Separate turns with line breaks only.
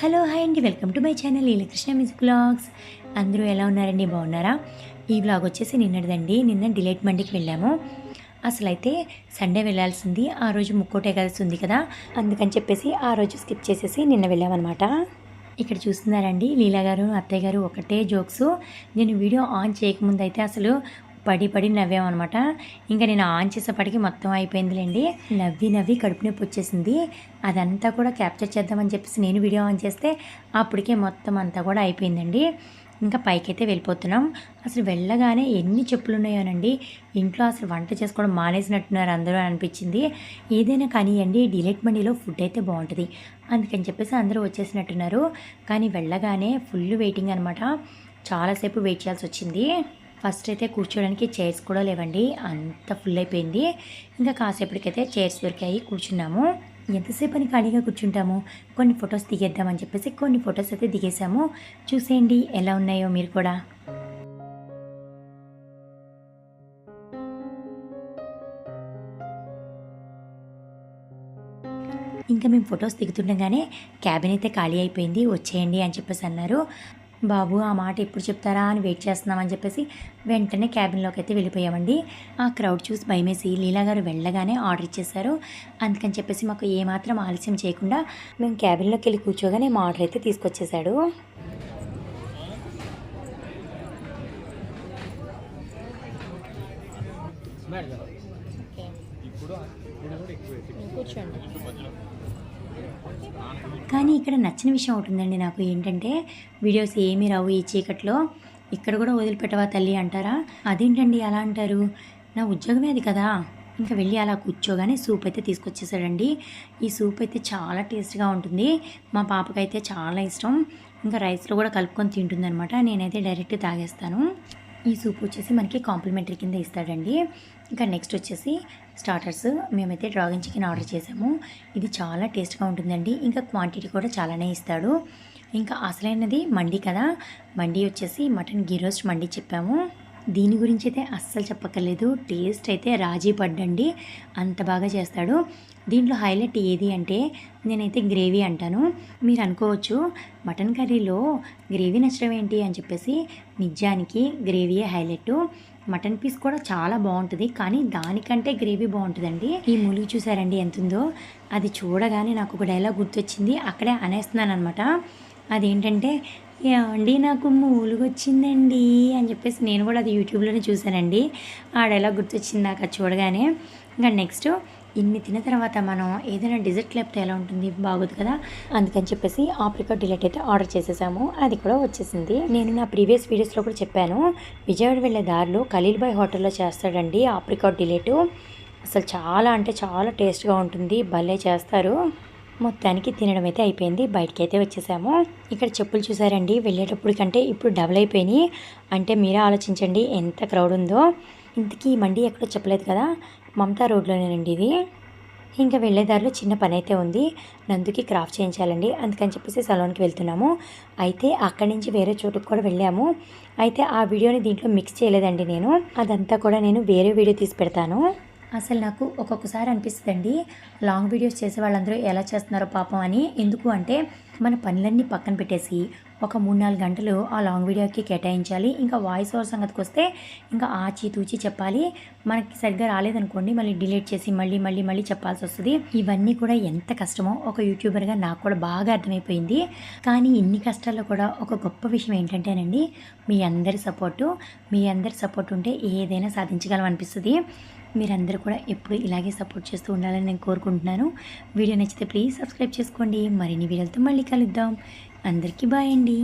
Hello hi అండి. Welcome to my channel Krishna music blogs అందరూ ఎలా ఉన్నారండి? బాగున్నారా? ఈ బ్లాగ్ వచ్చేసి నిన్నటిదండి. నిన్న డిలేట్ మండికి వెళ్ళాము. అసలు అయితే సండే వెళ్ళాల్సింది ఆ రోజు ముక్కోటే కలిసి ఉంది కదా. అందుకని చెప్పేసి ఆ రోజు స్కిప్ చేసేసి నిన్న వెళ్ళామన్నమాట. ఇక్కడ చూస్తున్నారండి లీలా గారు అత్తయ్య గారు ఒకటే జోక్స్. నేను వీడియో ఆన్ చేయకముందు అయితే అసలు పడి పడి నవ్వామన్నమాట. ఇంకా నేను ఆన్ చేసేపటికి మొత్తం అయిపోయిందిలేండి. నవ్వి నవ్వి కడుపు నొప్పి వచ్చేసింది. అదంతా కూడా క్యాప్చర్ చేద్దామని చెప్పేసి నేను వీడియో ఆన్ చేస్తే అప్పటికే మొత్తం అంతా కూడా అయిపోయిందండి. ఇంకా పైకైతే వెళ్ళిపోతున్నాం. అసలు వెళ్ళగానే ఎన్ని చెప్పులు ఉన్నాయోనండి ఇంట్లో అసలు వంట చేసుకోవడం మానేసినట్టున్నారు అందరూ అనిపించింది. ఏదైనా కానివ్వండి డిలైట్ మనీలో ఫుడ్ అయితే బాగుంటుంది. అందుకని చెప్పేసి అందరూ వచ్చేసినట్టున్నారు. కానీ వెళ్ళగానే ఫుల్ వెయిటింగ్ అనమాట చాలాసేపు వెయిట్ చేయాల్సి వచ్చింది. ఫస్ట్ అయితే కూర్చోడానికి చైర్స్ కూడా లేవండి. అంత ఫుల్ అయిపోయింది. ఇంకా కాసేపటికైతే చైర్స్ దొరికాయి. కూర్చున్నాము. ఎంతసేపు అని ఖాళీగా కూర్చుంటాము? కొన్ని ఫొటోస్ దిగేద్దామని చెప్పేసి కొన్ని ఫొటోస్ అయితే దిగేసాము చూసేయండి ఎలా ఉన్నాయో మీరు కూడా. ఇంకా మేము ఫొటోస్ దిగుతుండగానే క్యాబిన్ అయితే ఖాళీ అయిపోయింది. వచ్చేయండి అని చెప్పేసి అన్నారు. బాబు ఆ మాట ఎప్పుడు చెప్తారా అని వెయిట్ చేస్తున్నామని చెప్పేసి వెంటనే క్యాబిన్లోకి అయితే వెళ్ళిపోయామండి ఆ క్రౌడ్ చూసి భయమేసి లీలా గారు వెళ్ళగానే ఆర్డర్ ఇచ్చేశారు అందుకని చెప్పేసి మాకు ఏమాత్రం ఆలస్యం చేయకుండా మేము క్యాబిన్లోకి వెళ్ళి కూర్చోగానే మా ఆర్డర్ అయితే తీసుకొచ్చేసాడు కానీ ఇక్కడ నచ్చిన విషయం ఒకటి నాకు ఏంటంటే వీడియోస్ ఏమీ రావు ఈ చీకట్లో. ఇక్కడ కూడా వదిలిపెట్టవా తల్లి అంటారా? అదేంటండి అలా అంటారు? నా ఉద్యోగమే అది కదా. ఇంకా వెళ్ళి అలా కూర్చోగానే సూప్ అయితే తీసుకొచ్చేసాడండి. ఈ సూప్ అయితే చాలా టేస్ట్గా ఉంటుంది. మా పాపకైతే చాలా ఇష్టం. ఇంకా రైస్లో కూడా కలుపుకొని తింటుందనమాట నేనైతే డైరెక్ట్ తాగేస్తాను. ఈ సూప్ వచ్చేసి మనకి కాంప్లిమెంటరీ కింద ఇస్తాడండి. ఇంకా నెక్స్ట్ వచ్చేసి స్టార్టర్స్ మేమైతే డ్రాగన్ చికెన్ ఆర్డర్ చేసాము. ఇది చాలా టేస్ట్గా ఉంటుందండి. ఇంకా క్వాంటిటీ కూడా చాలానే ఇస్తాడు. ఇంకా అసలైనది మండి కదా. మండి వచ్చేసి మటన్ గీ రోస్ట్ మండి చెప్పాము. దీని గురించి అయితే అస్సలు చెప్పక్కర్లేదు. టేస్ట్ అయితే రాజీ పడ్డండి. అంత బాగా చేస్తాడు. దీంట్లో హైలైట్ ఏది అంటే నేనైతే గ్రేవీ అంటాను. మీరు అనుకోవచ్చు మటన్ కర్రీలో గ్రేవీ నచ్చడం ఏంటి అని చెప్పేసి నిజానికి గ్రేవీయే హైలైట్. మటన్ పీస్ కూడా చాలా బాగుంటుంది కానీ దానికంటే గ్రేవీ బాగుంటుందండి. ఈ ములుగు చూసారండి ఎంత ఉందో అది చూడగానే నాకు ఒక డైలాగ్ గుర్తొచ్చింది. అక్కడే అనేస్తున్నాను అనమాట అదేంటంటే ఏమండి నాకు మూలుగు వచ్చిందండి అని చెప్పేసి నేను కూడా అది యూట్యూబ్లోనే చూశానండి. ఆ డైలాగ్ గుర్తొచ్చింది నాకు చూడగానే. ఇంకా నెక్స్ట్ ఇన్ని తిన్న తర్వాత మనం ఏదైనా డిజర్ట్ లేకపోతే ఎలా ఉంటుంది? బాగోదు కదా? అందుకని చెప్పేసి ఆప్రికాట్ డిలైట్ అయితే ఆర్డర్ చేసేసాము. అది కూడా వచ్చేసింది. నేను నా ప్రీవియస్ వీడియోస్లో కూడా చెప్పాను. విజయవాడ వెళ్ళే దారిలో ఖలీల్ బాయ్ హోటల్లో చేస్తాడండి ఆప్రికాట్ డిలైట్. అసలు చాలా అంటే చాలా టేస్ట్గా ఉంటుంది. భలే చేస్తారు. మొత్తానికి తినడం అయితే అయిపోయింది. బయటకి అయితే వచ్చేసాము. ఇక్కడ చెప్పులు చూసారండి. వెళ్ళేటప్పుడు కంటే ఇప్పుడు డబుల్ అయిపోయినాయి. అంటే మీరే ఆలోచించండి ఎంత క్రౌడ్ ఉందో. ఇంతకీ మండి ఎక్కడో చెప్పలేదు కదా. మమతా రోడ్లోనేనండి ఇది. ఇంకా వెళ్ళేదారిలో చిన్న పని అయితే ఉంది. నందుకి క్రాఫ్ట్ చేయించాలండి. అందుకని చెప్పేసి సలోన్కి వెళ్తున్నాము. అయితే అక్కడి నుంచి వేరే చోటుకు కూడా వెళ్ళాము. అయితే ఆ వీడియోని దీంట్లో మిక్స్ చేయలేదండి నేను. అదంతా కూడా నేను వేరే వీడియో తీసి పెడతాను. అసలు నాకు ఒక్కొక్కసారి అనిపిస్తుందండి లాంగ్ వీడియోస్ చేసే వాళ్ళందరూ ఎలా చేస్తున్నారో పాపం అని. ఎందుకు అంటే మన పనులన్నీ పక్కన పెట్టేసి ఒక మూడు నాలుగు గంటలు ఆ లాంగ్ వీడియోకి కేటాయించాలి. ఇంకా వాయిస్ ఓవర్ సంగతికి వస్తే ఇంకా ఆచి తూచి చెప్పాలి. మనకి సరిగ్గా రాలేదనుకోండి మళ్ళీ డిలీట్ చేసి మళ్ళీ మళ్ళీ మళ్ళీ చెప్పాల్సి వస్తుంది. ఇవన్నీ కూడా ఎంత కష్టమో ఒక యూట్యూబర్గా నాకు కూడా బాగా అర్థమైపోయింది. కానీ ఇన్ని కష్టాల్లో కూడా ఒక గొప్ప విషయం ఏంటంటేనండి మీ అందరి సపోర్టు మీ అందరి సపోర్ట్ ఉంటే ఏదైనా సాధించగలం అనిపిస్తుంది. మీరందరూ కూడా ఎప్పుడు ఇలాగే సపోర్ట్ చేస్తూ ఉండాలని నేను కోరుకుంటున్నాను. వీడియో నచ్చితే ప్లీజ్ సబ్స్క్రైబ్ చేసుకోండి. మరిన్ని వీడియోలతో మళ్ళీ కలుద్దాం. అందరికీ బాయ్ అండి.